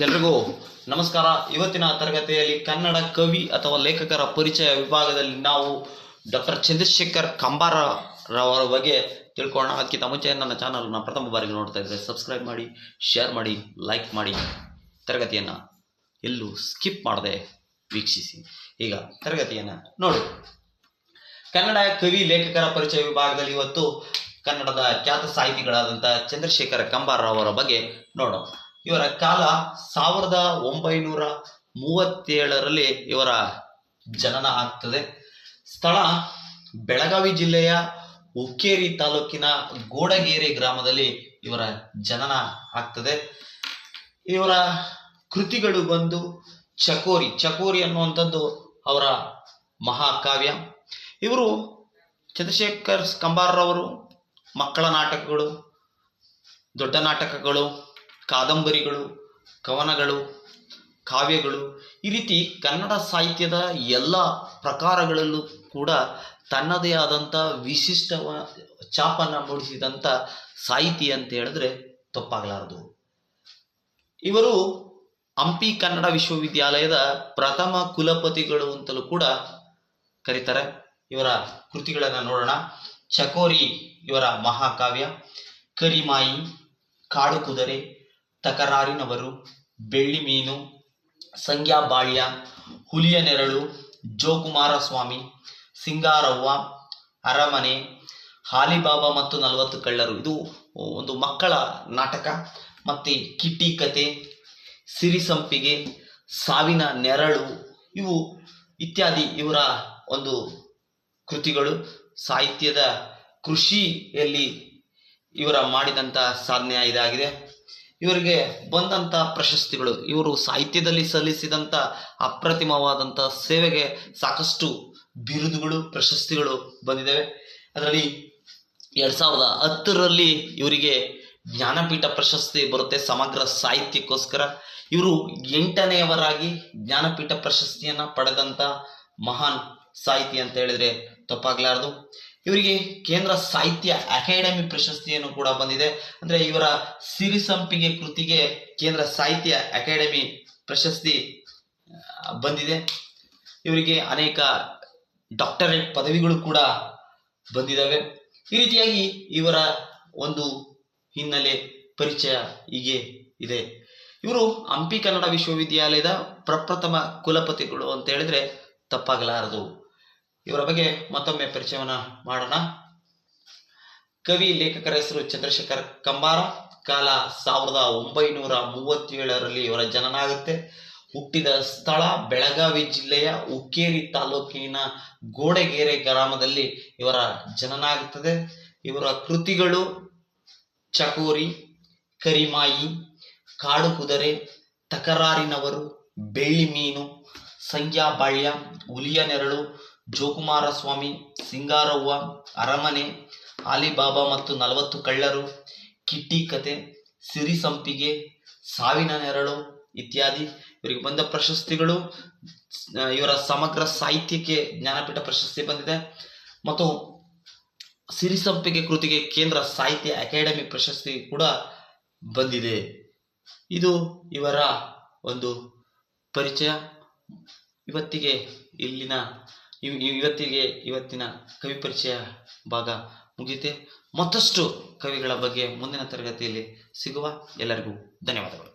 ಎಲ್ರಿಗೂ ನಮಸ್ಕಾರ. ಇವತ್ತಿನ ತರಗತಿಯಲ್ಲಿ ಕನ್ನಡ ಕವಿ ಅಥವಾ ಲೇಖಕರ ಪರಿಚಯ ವಿಭಾಗದಲ್ಲಿ ನಾವು ಡಾಕ್ಟರ್ ಚಂದ್ರಶೇಖರ್ ಕಂಬಾರವರ ಬಗ್ಗೆ ತಿಳ್ಕೊಳ್ಳೋಣ. ಅದಕ್ಕಿಂತ ಮುಂಚೆ ನನ್ನ ಚಾನಲ್ನ ಪ್ರಥಮ ಬಾರಿಗೆ ನೋಡ್ತಾ ಇದ್ದರೆ ಸಬ್ಸ್ಕ್ರೈಬ್ ಮಾಡಿ ಶೇರ್ ಮಾಡಿ ಲೈಕ್ ಮಾಡಿ. ತರಗತಿಯನ್ನು ಎಲ್ಲೂ ಸ್ಕಿಪ್ ಮಾಡದೆ ವೀಕ್ಷಿಸಿ. ಈಗ ತರಗತಿಯನ್ನು ನೋಡಿ. ಕನ್ನಡ ಕವಿ, ಲೇಖಕರ ಪರಿಚಯ ವಿಭಾಗದಲ್ಲಿ ಇವತ್ತು ಕನ್ನಡದ ಖ್ಯಾತ ಸಾಹಿತಿಗಳಾದಂಥ ಚಂದ್ರಶೇಖರ ಕಂಬಾರ ಅವರ ಬಗ್ಗೆ ನೋಡೋಣ. ಇವರ ಕಾಲ ಸಾವಿರದ ಒಂಬೈನೂರ ಮೂವತ್ತೇಳರಲ್ಲಿ ಇವರ ಜನನ ಆಗ್ತದೆ. ಸ್ಥಳ ಬೆಳಗಾವಿ ಜಿಲ್ಲೆಯ ಹುಕ್ಕೇರಿ ತಾಲೂಕಿನ ಗೋಡಗೇರಿ ಗ್ರಾಮದಲ್ಲಿ ಇವರ ಜನನ ಆಗ್ತದೆ. ಇವರ ಕೃತಿಗಳು ಬಂದು ಚಕೋರಿ ಚಕೋರಿ ಅನ್ನುವಂಥದ್ದು ಅವರ ಮಹಾಕಾವ್ಯ. ಇವರು ಚಂದ್ರಶೇಖರ್ ಕಂಬಾರರವರು, ಮಕ್ಕಳ ನಾಟಕಗಳು, ದೊಡ್ಡ ನಾಟಕಗಳು ಕಾದಂಬರಿಗಳು, ಕವನಗಳು, ಕಾವ್ಯಗಳು, ಈ ರೀತಿ ಕನ್ನಡ ಸಾಹಿತ್ಯದ ಎಲ್ಲ ಪ್ರಕಾರಗಳಲ್ಲೂ ಕೂಡ ತನ್ನದೇ ಆದಂಥ ವಿಶಿಷ್ಟ ಛಾಪನ್ನು ಮೂಡಿಸಿದಂಥ ಸಾಹಿತಿ ಅಂತ ಹೇಳಿದ್ರೆ ತಪ್ಪಾಗಲಾರದು. ಇವರು ಹಂಪಿ ಕನ್ನಡ ವಿಶ್ವವಿದ್ಯಾಲಯದ ಪ್ರಥಮ ಕುಲಪತಿಗಳು ಅಂತಲೂ ಕೂಡ ಕರೀತಾರೆ. ಇವರ ಕೃತಿಗಳನ್ನು ನೋಡೋಣ. ಚಕೋರಿ ಇವರ ಮಹಾಕಾವ್ಯ, ಕರಿಮಾಯಿ ಕಾಡು ಕುದರೆ ತಕರಾರಿನವರು ಬೆಳ್ಳಿ ಮೀನು, ಸಂಗ್ಯಾ ಬಾಳ್ಯ, ಹುಲಿಯ ನೆರಳು, ಜೋಕುಮಾರಸ್ವಾಮಿ, ಸಿಂಗಾರವ್ವ, ಅರಮನೆ, ಹಾಲಿಬಾಬಾ ಮತ್ತು ನಲವತ್ತು ಕಳ್ಳರು. ಇದು ಒಂದು ಮಕ್ಕಳ ನಾಟಕ. ಮತ್ತು ಕಿಟ್ಟಿ ಕತೆ ಸಿರಿಸಂಪಿಗೆ ಸಾವಿನ ನೆರಳು, ಇವು ಇತ್ಯಾದಿ ಇವರ ಒಂದು ಕೃತಿಗಳು. ಸಾಹಿತ್ಯದ ಕೃಷಿಯಲ್ಲಿ ಇವರ ಮಾಡಿದಂಥ ಸಾಧನೆ ಇದಾಗಿದೆ. ಇವರಿಗೆ ಬಂದಂಥ ಪ್ರಶಸ್ತಿಗಳು, ಇವರು ಸಾಹಿತ್ಯದಲ್ಲಿ ಸಲ್ಲಿಸಿದಂಥ ಅಪ್ರತಿಮವಾದಂಥ ಸೇವೆಗೆ ಸಾಕಷ್ಟು ಬಿರುದುಗಳು, ಪ್ರಶಸ್ತಿಗಳು ಬಂದಿದ್ದಾವೆ. ಅದರಲ್ಲಿ ಎರಡು ಸಾವಿರದ ಹತ್ತರಲ್ಲಿ ಇವರಿಗೆ ಜ್ಞಾನಪೀಠ ಪ್ರಶಸ್ತಿ ಬರುತ್ತೆ ಸಮಗ್ರ ಸಾಹಿತ್ಯಕ್ಕೋಸ್ಕರ. ಇವರು ಎಂಟನೆಯವರಾಗಿ ಜ್ಞಾನಪೀಠ ಪ್ರಶಸ್ತಿಯನ್ನು ಪಡೆದಂಥ ಮಹಾನ್ ಸಾಹಿತಿ ಅಂತ ಹೇಳಿದ್ರೆ ತಪ್ಪಾಗಲಾರದು. ಇವರಿಗೆ ಕೇಂದ್ರ ಸಾಹಿತ್ಯ ಅಕಾಡೆಮಿ ಪ್ರಶಸ್ತಿಯನ್ನು ಕೂಡ ಬಂದಿದೆ. ಅಂದ್ರೆ ಇವರ ಸಿರಿಸಂಪಿಗೆ ಕೃತಿಗೆ ಕೇಂದ್ರ ಸಾಹಿತ್ಯ ಅಕಾಡೆಮಿ ಪ್ರಶಸ್ತಿ ಬಂದಿದೆ. ಇವರಿಗೆ ಅನೇಕ ಡಾಕ್ಟರೇಟ್ ಪದವಿಗಳು ಕೂಡ ಬಂದಿದ್ದಾವೆ ಈ ರೀತಿಯಾಗಿ ಇವರ ಒಂದು ಹಿನ್ನೆಲೆ ಪರಿಚಯ ಹೀಗೆ ಇದೆ. ಇವರು ಹಂಪಿ ಕನ್ನಡ ವಿಶ್ವವಿದ್ಯಾಲಯದ ಪ್ರಪ್ರಥಮ ಕುಲಪತಿಗಳು ಅಂತ ಹೇಳಿದ್ರೆ ತಪ್ಪಾಗಲಾರದು. ಇವರ ಬಗ್ಗೆ ಮತ್ತೊಮ್ಮೆ ಪರಿಚಯವನ್ನ ಮಾಡೋಣ. ಕವಿ, ಲೇಖಕರ ಹೆಸರು ಚಂದ್ರಶೇಖರ್ ಕಂಬಾರ. ಕಾಲ ಸಾವಿರದ ಒಂಬೈನೂರ ಮೂವತ್ತೇಳರಲ್ಲಿ ಇವರ ಜನನ ಆಗುತ್ತೆ ಹುಟ್ಟಿದ ಸ್ಥಳ ಬೆಳಗಾವಿ ಜಿಲ್ಲೆಯ ಉಕ್ಕೇರಿ ತಾಲೂಕಿನ ಗೋಡೆಗೆರೆ ಗ್ರಾಮದಲ್ಲಿ ಇವರ ಜನನ ಆಗುತ್ತದೆ ಇವರ ಕೃತಿಗಳು ಚಕೋರಿ, ಕರಿಮಾಯಿ, ಕಾಡು ಕುದುರೆ, ತಕರಾರಿನವರು ಬೆಳ್ಳಿ ಮೀನು, ಸಂಗ್ಯಾ ಬಾಳ್ಯ, ಹುಲಿಯ ನೆರಳು ಜೋಕುಮಾರ ಸ್ವಾಮಿ ಸಿಂಗಾರವ್ವ, ಅರಮನೆ ಆಲಿಬಾಬಾ ಮತ್ತು ನಲವತ್ತು ಕಳ್ಳರು, ಕಿಟ್ಟಿ ಕತೆ, ಸಿರಿ ಸಂಪಿಗೆ, ಸಾವಿನ ನೆರಳು ಇತ್ಯಾದಿ. ಇವರಿಗೆ ಬಂದ ಪ್ರಶಸ್ತಿಗಳು ಇವರ ಸಮಗ್ರ ಸಾಹಿತ್ಯಕ್ಕೆ ಜ್ಞಾನಪೀಠ ಪ್ರಶಸ್ತಿ ಬಂದಿದೆ. ಮತ್ತು ಸಿರಿಸಂಪಿಗೆ ಕೃತಿಗೆ ಕೇಂದ್ರ ಸಾಹಿತ್ಯ ಅಕಾಡೆಮಿ ಪ್ರಶಸ್ತಿ ಕೂಡ ಬಂದಿದೆ. ಇದು ಇವರ ಒಂದು ಪರಿಚಯ. ಇವತ್ತಿಗೆ ಇಲ್ಲಿನ ಇವ್- ಇವತ್ತಿಗೆ ಇವತ್ತಿನ ಕವಿ ಪರಿಚಯ ಭಾಗ ಮುಗಿತೆ ಮತ್ತಷ್ಟು ಕವಿಗಳ ಬಗ್ಗೆ ಮುಂದಿನ ತರಗತಿಯಲ್ಲಿ ಸಿಗುವ ಎಲ್ಲರಿಗೂ ಧನ್ಯವಾದಗಳು.